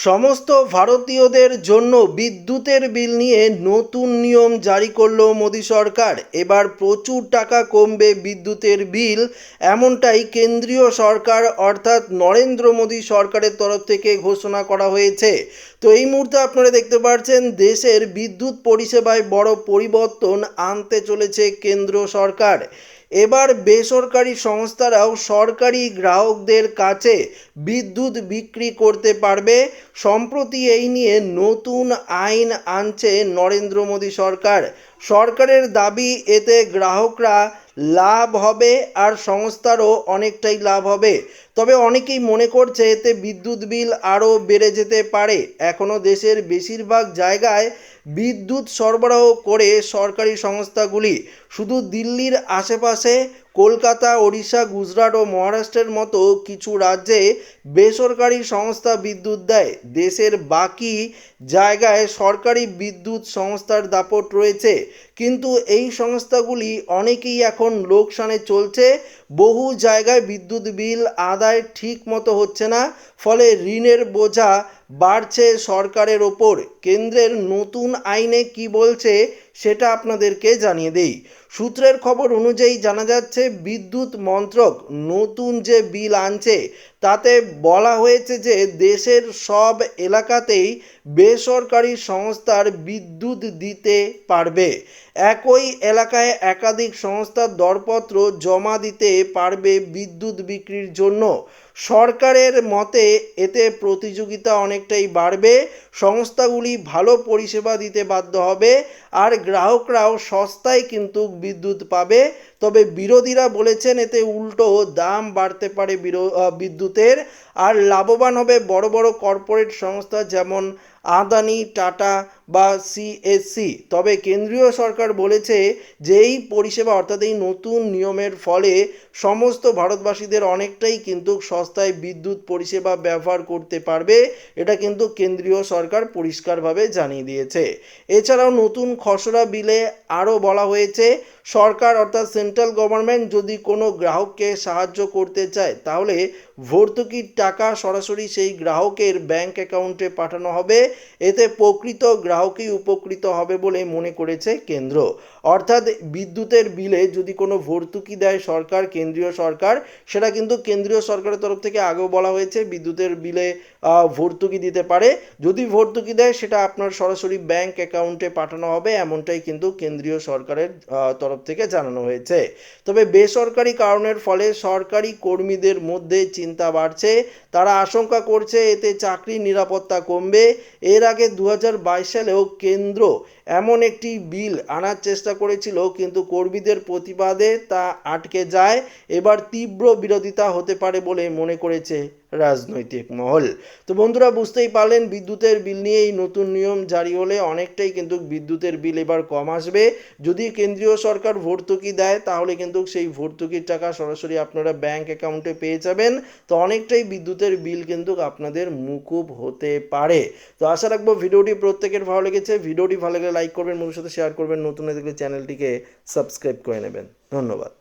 সমস্ত ভারতীয়দের জন্য বিদ্যুতের বিল নিয়ে নতুন নিয়ম জারি করল মোদী সরকার। এবার প্রচুর টাকা কমবে বিদ্যুতের বিল, এমনটাই কেন্দ্রীয় সরকার অর্থাৎ নরেন্দ্র মোদী সরকারের তরফ থেকে ঘোষণা করা হয়েছে। তো এই মুহূর্তে আপনারা দেখতে পাচ্ছেন দেশের বিদ্যুৎ পরিষেবায় বড় পরিবর্তন আনতে চলেছে কেন্দ্র সরকার। এবার বেসরকারি সংস্থারাও সরকারি গ্রাহকদের কাছে বিদ্যুৎ বিক্রি করতে পারবে। সম্প্রতি এই নিয়ে নতুন আইন আনছে নরেন্দ্র মোদী সরকার। সরকারের দাবি, এতে গ্রাহকরা লাভ হবে আর সংস্থারও অনেকটাই লাভ হবে। তবে অনেকেই মনে করছে, এতে বিদ্যুৎ বিল আরও বেড়ে যেতে পারে। এখনও দেশের বেশিরভাগ জায়গায় বিদ্যুৎ সরবরাহ করে সরকারি সংস্থাগুলি শুধু দিল্লির আশেপাশে কলকাতা, ওড়িশা, গুজরাট ও মহারাষ্ট্রের মতো কিছু রাজ্যে বেসরকারি সংস্থা বিদ্যুৎ দেয়। দেশের বাকি জায়গায় সরকারি বিদ্যুৎ সংস্থার দাপট রয়েছে। কিন্তু এই সংস্থাগুলি অনেকেই এখন লোকসানে চলছে। বহু জায়গায় বিদ্যুৎ বিল আদায় ঠিক মতো হচ্ছে না, ফলে ঋণের বোঝা বাড়ছে সরকারের ওপর। কেন্দ্রের নতুন আইনে কি বলছে সেটা আপনাদেরকে জানিয়ে দেই। সূত্রের খবর অনুযায়ী জানা যাচ্ছে, বিদ্যুৎ মন্ত্রক নতুন যে বিল আনছে, তাতে বলা হয়েছে যে দেশের সব এলাকাতেই বেসরকারি সংস্থার বিদ্যুৎ দিতে পারবে। একই এলাকায় একাধিক সংস্থার দরপত্র জমা দিতে পারবে বিদ্যুৎ বিক্রির জন্য। সরকারের মতে, এতে প্রতিযোগিতা অনেকটাই বাড়বে, সংস্থাগুলি ভালো পরিষেবা দিতে বাধ্য হবে, আর গ্রাহকরাও সস্তায় কিন্তু বিদ্যুৎ পাবে। তবে বিরোধীরা বলেছেন এতে উল্টো দাম বাড়তে পারে বিদ্যুতের। আর লাভবান হবে বড় বড় কর্পোরেট সংস্থা যেমন আদানি, টাটা বা সিএসসি তবে কেন্দ্রীয় সরকার বলেছে যে এই পরিষেবা অর্থাৎ এই নতুন নিয়মের ফলে সমস্ত ভারতবাসীদের অনেকটাই কিন্তু সস্তায় বিদ্যুৎ পরিষেবা ব্যবহার করতে পারবে। এটা কিন্তু কেন্দ্রীয় সরকার পরিষ্কারভাবে জানিয়ে দিয়েছে। এছাড়াও নতুন খসড়া বিলে আরও বলা হয়েছে, সরকার অর্থাৎ সেন্ট্রাল গভর্নমেন্ট যদি কোনো গ্রাহককে সাহায্য করতে চায়, তাহলে ভর্তুকির টাকা সরাসরি সেই গ্রাহকের ব্যাংক অ্যাকাউন্টে পাঠানো হবে। এতে প্রকৃত গ্রাহকই উপকৃত হবে বলে মনে করেছে কেন্দ্র। অর্থাৎ বিদ্যুতের বিলে যদি কোনো ভর্তুকি দেয় সরকার, কেন্দ্রীয় সরকার, সেটা কিন্তু কেন্দ্রীয় সরকারের তরফ থেকে আগেও বলা হয়েছে বিদ্যুতের বিলে ভর্তুকি দিতে পারে। যদি ভর্তুকি দেয়, সেটা আপনার সরাসরি ব্যাংক অ্যাকাউন্টে পাঠানো হবে, এমনটাই কিন্তু কেন্দ্রীয় সরকারের তরফ থেকে জানানো হয়েছে। তবে বেসরকারি কারণের ফলে সরকারি কর্মীদের মধ্যে চিন্তা বাড়ছে। তারা আশঙ্কা করছে এতে চাকরি নিরাপত্তা কমবে। এর আগে দু হাজার বাইশ সালেও কেন্দ্র এমন একটি বিল আনার চেষ্টা করেছিল, কিন্তু কর্মীদের প্রতিবাদে তা আটকে যায়। এবার তীব্র বিরোধিতা হতে পারে বলে মনে করেছে। রাজনৈতিক মহল। তো বন্ধুরা, বুঝতেই পারলেন, বিদ্যুতের বিল নিয়ে এই নতুন নিয়ম জারি হলে অনেকটাই কিন্তু বিদ্যুতের বিল এবার কম আসবে। যদি কেন্দ্রীয় সরকার ভর্তুকি দেয়, তাহলে কিন্তু সেই ভর্তুকির টাকা সরাসরি আপনারা ব্যাংক অ্যাকাউন্টে পেয়ে যাবেন। তো অনেকটাই বিদ্যুতের বিল কিন্তু আপনাদের মুকুব হতে পারে। তো আশা রাখব ভিডিওটি প্রত্যেকের ভালো লেগেছে। ভিডিওটি ভালো লাগলে লাইক করবেন বন্ধুর সাথে শেয়ার করবেন। নতুন থাকলে চ্যানেলটিকে সাবস্ক্রাইব করে নেবেন। ধন্যবাদ।